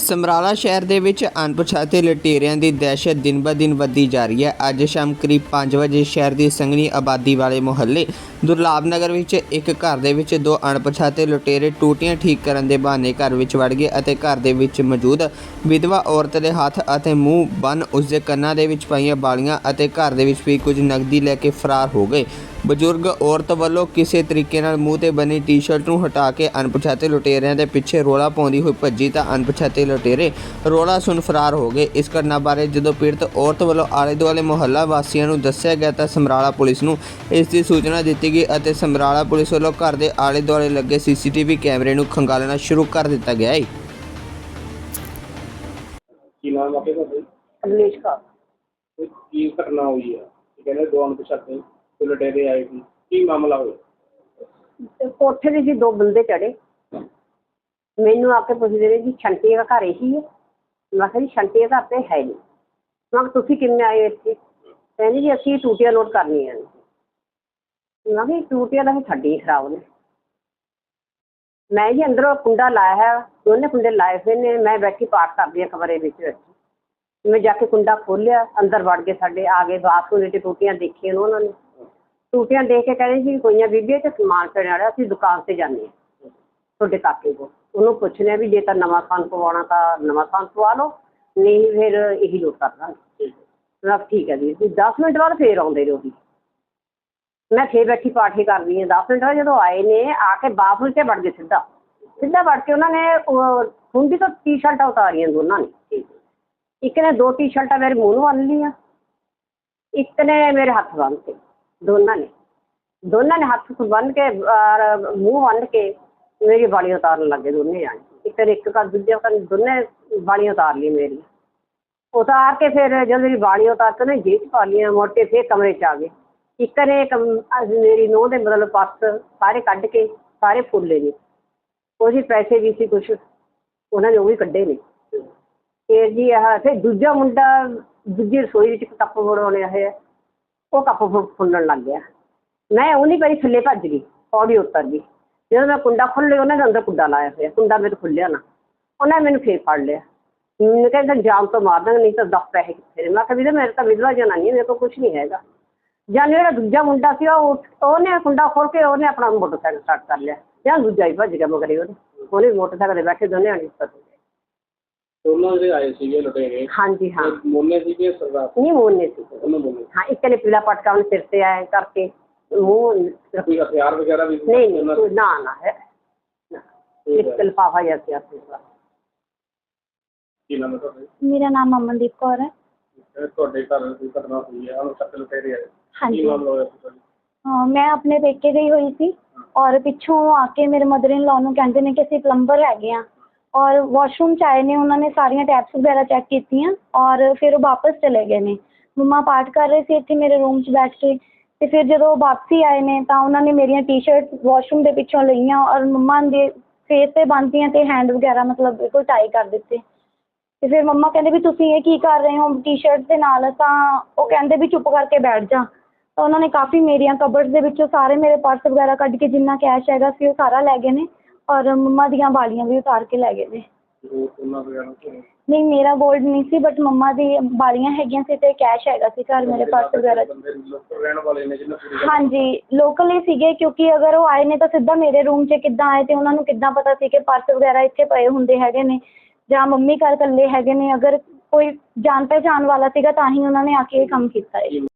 ਸਮਰਾਲਾ ਸ਼ਹਿਰ ਦੇ ਵਿੱਚ ਅਣਪਛਾਤੇ ਲੁਟੇਰਿਆਂ ਦੀ ਦਹਿਸ਼ਤ ਦਿਨ-ਬ-ਦਿਨ ਵੱਧਦੀ ਜਾ ਰਹੀ ਹੈ। ਅੱਜ ਸ਼ਾਮ ਕਰੀਬ 5 ਵਜੇ ਸ਼ਹਿਰ ਦੀ ਸੰਘਣੀ ਆਬਾਦੀ ਵਾਲੇ ਮੁਹੱਲੇ ਦੁਰਲਾਭ ਨਗਰ ਵਿੱਚ ਇੱਕ ਘਰ ਦੇ ਵਿੱਚ ਦੋ ਅਣਪਛਾਤੇ ਲੁਟੇਰੇ ਟੂਟੀਆਂ ਠੀਕ ਕਰਨ ਦੇ ਬਹਾਨੇ ਘਰ ਵਿੱਚ ਵੜ ਗਏ ਅਤੇ ਘਰ ਦੇ ਵਿੱਚ ਮੌਜੂਦ ਵਿਧਵਾ ਔਰਤ ਦੇ ਹੱਥ ਅਤੇ ਮੂੰਹ ਬੰਨ ਉਸ ਦੇ ਕੰਨਾਂ ਦੇ ਵਿੱਚ ਪਾਈਆਂ ਬਾਲੀਆਂ ਅਤੇ ਘਰ ਦੇ ਵਿੱਚ ਵੀ ਕੁਝ ਨਕਦੀ ਲੈ ਕੇ ਫਰਾਰ ਹੋ ਗਏ। ਬਜ਼ੁਰਗ ਔਰਤ ਵੱਲੋਂ ਕਿਸੇ ਤਰੀਕੇ ਨਾਲ ਮੂੰਹ ਤੇ ਬਣੀ ਟੀ-ਸ਼ਰਟ ਨੂੰ ਹਟਾ ਕੇ ਅਣਪਛਾਤੇ ਲੁਟੇਰਿਆਂ ਦੇ ਪਿੱਛੇ ਰੋਲਾ ਪਾਉਂਦੀ ਹੋਈ ਭੱਜੀ ਤਾਂ ਅਣਪਛਾਤੇ ਲੁਟੇਰੇ ਰੋਲਾ ਸੁਣ ਫਰਾਰ ਹੋ ਗਏ। ਇਸ ਘਟਨਾ ਬਾਰੇ ਜਦੋਂ ਪੀੜਤ ਔਰਤ ਵੱਲੋਂ ਆਲੇ ਦੁਆਲੇ ਮੁਹੱਲਾ ਵਾਸੀਆਂ ਨੂੰ ਦੱਸਿਆ ਗਿਆ ਤਾਂ ਸਮਰਾਲਾ ਪੁਲਿਸ ਨੂੰ ਇਸ ਦੀ ਸੂਚਨਾ ਦਿੱਤੀ ਗਈ ਅਤੇ ਸਮਰਾਲਾ ਪੁਲਿਸ ਵੱਲੋਂ ਘਰ ਦੇ ਆਲੇ ਦੁਆਲੇ ਲੱਗੇ ਸੀਸੀਟੀਵੀ ਕੈਮਰੇ ਨੂੰ ਖੰਗਾਲਣਾ ਸ਼ੁਰੂ ਕਰ ਦਿੱਤਾ ਗਿਆ ਹੈ। ਕੀ ਨਾਮ ਆਪੇ ਕਮਲੇਸ਼ ਕੌਰ। ਤੇ ਕੀ ਘਟਨਾ ਹੋਈ ਹੈ ਕਿ ਕਹਿੰਦੇ ਦੋ ਅਣਪਛਾਤੇ? ਤੇ ਲੁਟੇਰੇ ਆਏ ਸੀ। ਕੀ ਮਾਮਲਾ ਹੋਇਆ? ਤੇ ਕੋਠੇ ਦੇ ਜੀ ਦੋ ਬੰਦੇ ਚੜੇ ਮੈਨੂੰ ਆ ਕੇ ਪੁੱਛਦੇ ਨੇ ਜੀ, ਛੰਟੀ ਦਾ ਘਰ ਇਹੀ ਹੈ? ਮੈਂ ਕਿਹਾ ਜੀ, ਛੰਟੀ ਦਾ ਘਰ ਤੇ ਹੈ ਨਹੀਂ। ਮੈਂ ਕਿਹਾ, ਤੁਸੀਂ ਕਿਵੇਂ ਆਏ ਇੱਥੇ? ਕਹਿੰਦੇ ਜੀ, ਅਸੀਂ ਟੂਟੀਆਂ ਲੋਡ ਕਰਨੀਆਂ ਨੇ। ਮੈਂ ਕਿਹਾ ਜੀ ਟੂਟੀਆਂ ਦਾ ਵੀ ਸਾਡੀ ਖਰਾਬ ਨੇ। ਮੈਂ ਜੀ ਅੰਦਰੋਂ ਕੁੰਡਾ ਲਾਇਆ ਹੈ, ਦੋਨੇ ਕੁੰਡੇ ਲਾਏ ਹੋਏ ਨੇ। ਮੈਂ ਬੈਠੀ ਪਾਠ ਕਰਦੀ ਹਾਂ ਕਮਰੇ ਵਿੱਚ ਬੈਠੀ ਮੈਂ ਜਾ ਕੇ ਕੁੰਡਾ ਖੋਲ੍ਹਿਆ, ਅੰਦਰ ਵੜ ਕੇ ਸਾਡੇ, ਆ ਗਏ, ਬਾਥਰੂਮ ਵਿੱਚ ਟੂਟੀਆਂ ਦੇਖੀਆਂ ਨੇ ਉਹਨਾਂ ਨੇ। ਟੂਟੀਆਂ ਦੇਖ ਕੇ ਕਹਿੰਦੇ ਜੀ ਕੋਈਆਂ ਬੀਬੀ ਤੇ ਸਮਾਨ ਪੈਣ ਵਾਲਾ ਅਸੀਂ ਦੁਕਾਨ ਤੇ ਜਾਂਦੇ ਹਾਂ ਤੁਹਾਡੇ ਕਾਕੇ ਕੋਲ। ਉਹਨੂੰ ਪੁੱਛਣਾ ਵੀ ਜੇ ਤਾਂ ਨਵਾਂ ਖਾਨ ਪਵਾਉਣਾ ਤਾਂ ਨਵਾਂ ਖਾਨ ਪਵਾ ਲਓ ਨਹੀਂ ਫਿਰ ਇਹੀ ਲੋਟ ਕਰ ਦਾਂਗੇ ਠੀਕ ਹੈ। ਜੀ ਤੁਸੀਂ 10 ਮਿੰਟ ਬਾਅਦ ਫੇਰ ਆਉਂਦੇ ਰਹੋ ਜੀ। ਮੈਂ ਫੇਰ ਬੈਠੀ ਪਾਠੀ ਕਰਦੀ ਹਾਂ। 10 ਮਿੰਟ ਬਾਅਦ ਜਦੋਂ ਆਏ ਨੇ ਆ ਕੇ ਬਾਥਰੂਮ 'ਚ ਵੜ ਗਏ ਸਿੱਧਾ। ਸਿੱਧਾ ਵੜ ਕੇ ਉਹਨਾਂ ਨੇ ਉਹ ਖੁੰਡੀ ਤੋਂ ਟੀ-ਸ਼ਰਟਾਂ ਉਤਾਰੀਆਂ ਦੋਨਾਂ ਨੇ। ਇੱਕ ਨੇ ਦੋ ਟੀ-ਸ਼ਰਟਾਂ ਮੇਰੇ ਮੂੰਹ ਨੂੰ ਬੰਨ ਲਈਆਂ ਇੱਕ ਨੇ ਮੇਰੇ ਹੱਥ ਬੰਨ ਤੇ। ਦੋਨਾਂ ਨੇ। ਦੋਨਾਂ ਨੇ ਹੱਥ ਬੰਨ ਕੇ ਔਰ ਮੂੰਹ ਬੰਨ ਕੇ ਮੇਰੀ ਵਾਲੀ ਉਤਾਰਨ ਲੱਗੇ ਦੋਨੇ ਜਾਣੇ। ਇੱਕ ਇੱਕ ਕਰ ਦੂਜੇ ਕਰ ਦੋਨੇ ਬਾਲੀਆਂ ਉਤਾਰ ਲਈ ਮੇਰੀ। ਉਤਾਰ ਕੇ ਫਿਰ ਜਦੋਂ ਮੇਰੀ ਬਾਲੀਆਂ ਉਤਾਰ ਕੇ ਨੇ ਜੇਬ ਪਾ ਲਈਆਂ ਮੁੜ ਫਿਰ ਕਮਰੇ 'ਚ ਆ ਗਏ। ਇੱਕ ਨੇ ਕਮ- ਅੱਜ ਮੇਰੀ ਨੂੰਹ ਦੇ ਮਤਲਬ ਪਰਸ ਸਾਰੇ ਕੱਢ ਕੇ ਸਾਰੇ ਫੁੱਲੇ ਨੇ। ਉਹਦੇ ਪੈਸੇ ਵੀ ਸੀ ਕੁਛ, ਉਹਨਾਂ ਨੇ ਉਹ ਵੀ ਕੱਢੇ ਨੇ। ਫਿਰ ਜੀ ਆਹ, ਫਿਰ ਦੂਜਾ ਮੁੰਡਾ ਦੂਜੀ ਰਸੋਈ ਵਿੱਚ ਕੱਪ ਬਣਾਉਣੇ ਹੋਏ ਉਹ ਕੱਪ ਫੁ- ਫੁੱਲਣ ਲੱਗ ਗਿਆ। ਮੈਂ ਉਹ ਨਹੀਂ ਪਈ ਥੱਲੇ ਭੱਜ ਗਈ ਪੌੜੀ ਉੱਤਰ ਗਈ। ਜਦੋਂ ਮੈਂ ਕੁੰਡਾ ਖੋਲ੍ਹਿਆ ਉਹਨਾਂ ਦੇ ਅੰਦਰ ਕੁੰਡਾ ਲਾਇਆ ਹੋਇਆ ਕੁੰਡਾ ਮੇਰੇ ਖੁੱਲਿਆ ਨਾ। ਉਹਨਾਂ ਨੇ ਮੈਨੂੰ ਫੇਰ ਫੜ ਲਿਆ। ਮੈਨੂੰ ਕਹਿੰਦਾ ਜਾਮ ਤੋਂ ਮਾਰ ਦਾਂਗੇ ਨਹੀਂ ਤਾਂ ਦੱਸ ਪੈਸੇ ਕਿੱਥੇ ਨੇ? ਮੈਂ ਕਿਹਾ ਵੀਰੇ ਮੇਰੇ ਤਾਂ ਵਿਧਵਾ ਜਨਾਨੀ ਹੈ, ਮੇਰੇ ਕੋਲ ਕੁਝ ਨਹੀਂ ਹੈਗਾ। ਜਾਂ ਜਿਹੜਾ ਦੂਜਾ ਮੁੰਡਾ ਸੀ ਉਹ ਉੱਠ- ਉਹਨੇ ਕੁੰਡਾ ਖੋਲ ਕੇ ਉਹਨੇ ਆਪਣਾ ਮੋਟਰਸਾਈਕਲ ਸਟਾਰਟ ਕਰ ਲਿਆ। ਜਾਂ ਦੂਜਾ ਹੀ ਭੱਜ ਗਿਆ ਮਗਰੇ ਉਹਨੇ ਉਹਨੇ ਮੋਟਰਸਾਈਕਲ ਤੇ ਬੈਠੇ ਦੋਨੇ ਆਣੇ ਉੱਪਰ ਦੋਨੋਂ ਜਿਹੜੇ ਆਏ ਸੀਗੇ ਲੁਟੇਰੇ ਹਾਂਜੀ ਹਾਂ। ਇੱਕ ਮੋਨੇ ਸੀਗੇ ਸਰਦਾਰ? ਨਹੀਂ ਮੋਨੇ ਸੀ। ਉਹਨਾਂ ਮੋਨੇ ਹਾਂ ਇੱਕ ਨੇ ਪੀਲਾ ਪਟਕਾ ਉਹਨੇ ਸਿਰ ਤੇ ਆਇਆ ਕਰਕੇ ਮੂੰਹ ਕੋਈ ਹਥਿਆਰ ਵਗੈਰਾ ਵੀ ਸੀ ਨਹੀਂ ਨਹੀਂ ਉਹਨਾਂ ਕੋਈ- ਨਾ ਨਾ ਹੈ। ਨਾ। ਇੱਕ ਲਿਫਾਫਾ ਜਿਹਾ ਸੀ ਆਪਣੇ ਕੋਲ ਕੀ ਨਾਮ ਹੈ ਤੁਹਾਡੇ? ਮੇਰਾ ਨਾਮ ਅਮਨਦੀਪ ਕੌਰ ਹੈ। ਇਹ ਤੁਹਾਡੇ ਘਰ ਦੀ ਘਟਨਾ ਹੋਈ ਹੈ ਅਣਪਛਾਤੇ ਲੁਟੇਰੇ ਆਏ। ਹਾਂਜੀ। ਕੀ ਮਾਮਲਾ ਹੋਇਆ ਸੀ ਤੁਹਾਡੇ? ਹਾਂ, ਮੈਂ ਆਪਣੇ ਪੇਕੇ ਗਈ ਹੋਈ ਸੀ ਔਰ ਪਿੱਛੋਂ ਆ ਕੇ ਮੇਰੇ ਮਦਰ ਇਨ ਲਾਅ ਨੂੰ ਕਹਿੰਦੇ ਨੇ ਕਿ ਅਸੀਂ ਪਲੰਬਰ ਹੈਗੇ ਆ ਔਰ ਵਾਸ਼ਰੂਮ 'ਚ ਆਏ ਨੇ, ਉਹਨਾਂ ਨੇ ਸਾਰੀਆਂ ਟੈਪਸ ਵਗੈਰਾ ਚੈੱਕ ਕੀਤੀਆਂ ਔਰ ਫਿਰ ਉਹ ਵਾਪਸ ਚਲੇ ਗਏ ਨੇ। ਮੰਮਾ ਪਾਠ ਕਰ ਰਹੇ ਸੀ ਇੱਥੇ ਮੇਰੇ ਰੂਮ 'ਚ ਬੈਠ ਕੇ ਅਤੇ ਫਿਰ ਜਦੋਂ ਉਹ ਵਾਪਸੀ ਆਏ ਨੇ ਤਾਂ ਉਹਨਾਂ ਨੇ ਮੇਰੀਆਂ ਟੀ-ਸ਼ਰਟ ਵਾਸ਼ਰੂਮ ਦੇ ਪਿੱਛੋਂ ਲਈਆਂ ਔਰ ਮੰਮਾ ਦੇ ਫੇਸ ਤੇ ਬੰਨ੍ਹਤੀਆਂ ਅਤੇ ਹੈਂਡ ਵਗੈਰਾ ਮਤਲਬ ਬਿਲਕੁਲ ਟਾਈ ਕਰ ਦਿੱਤੇ। ਅਤੇ ਫਿਰ ਮੰਮਾ ਕਹਿੰਦੇ ਵੀ ਤੁਸੀਂ ਇਹ ਕੀ ਕਰ ਰਹੇ ਹੋ ਟੀ-ਸ਼ਰਟ ਦੇ ਨਾਲ? ਤਾਂ ਉਹ ਕਹਿੰਦੇ ਵੀ ਚੁੱਪ ਕਰਕੇ ਬੈਠ ਜਾ। ਤਾਂ ਉਹਨਾਂ ਨੇ ਕਾਫੀ ਮੇਰੀਆਂ ਕਬਰਡ ਦੇ ਵਿੱਚੋਂ ਸਾਰੇ ਮੇਰੇ ਪਰਸ ਵਗੈਰਾ ਕੱਢ ਕੇ ਜਿੰਨਾ ਕੈਸ਼ ਹੈਗਾ ਸੀ ਉਹ ਸਾਰਾ ਲੈ ਗਏ ਨੇ। ਔਰ ਮੰਮਾ ਦੀਆਂ ਵਾਲੀਆਂ ਵੀ ਉਤਾਰ ਕੇ ਲੈ ਗਏ ਨੇ। ਨਹੀਂ ਮੇਰਾ ਗੋਲਡ ਨਹੀਂ ਸੀ ਬਟ ਮੰਮਾ ਦੀ ਵਾਲੀਆਂ ਹੈਗੀਆਂ ਸੀ ਤੇ ਕੈਸ਼ ਹੈਗਾ ਸੀ ਘਰ ਮੇਰੇ ਪਰਸ ਵਗੈਰਾ 'ਚ। ਹਾਂਜੀ ਲੋਕਲ ਹੀ ਸੀਗੇ ਕਿਉਂਕਿ ਅਗਰ ਉਹ ਆਏ ਨੇ ਤਾਂ ਸਿੱਧਾ ਮੇਰੇ ਰੂਮ 'ਚ ਕਿੱਦਾਂ ਆਏ ਤੇ ਉਹਨਾਂ ਨੂੰ ਕਿੱਦਾਂ ਪਤਾ ਸੀ ਕਿ ਪਰਸ ਵਗੈਰਾ ਇੱਥੇ ਪਏ ਹੁੰਦੇ ਹੈਗੇ ਨੇ ਜਾਂ ਮੰਮੀ ਘਰ ਇਕੱਲੇ ਹੈਗੇ ਨੇ। ਅਗਰ ਕੋਈ ਜਾਣ ਪਹਿਚਾਣ ਵਾਲਾ ਸੀਗਾ ਤਾਂ ਹੀ ਉਹਨਾਂ ਨੇ ਆ ਕੇ ਇਹ ਕੰਮ ਕੀਤਾ ਹੈ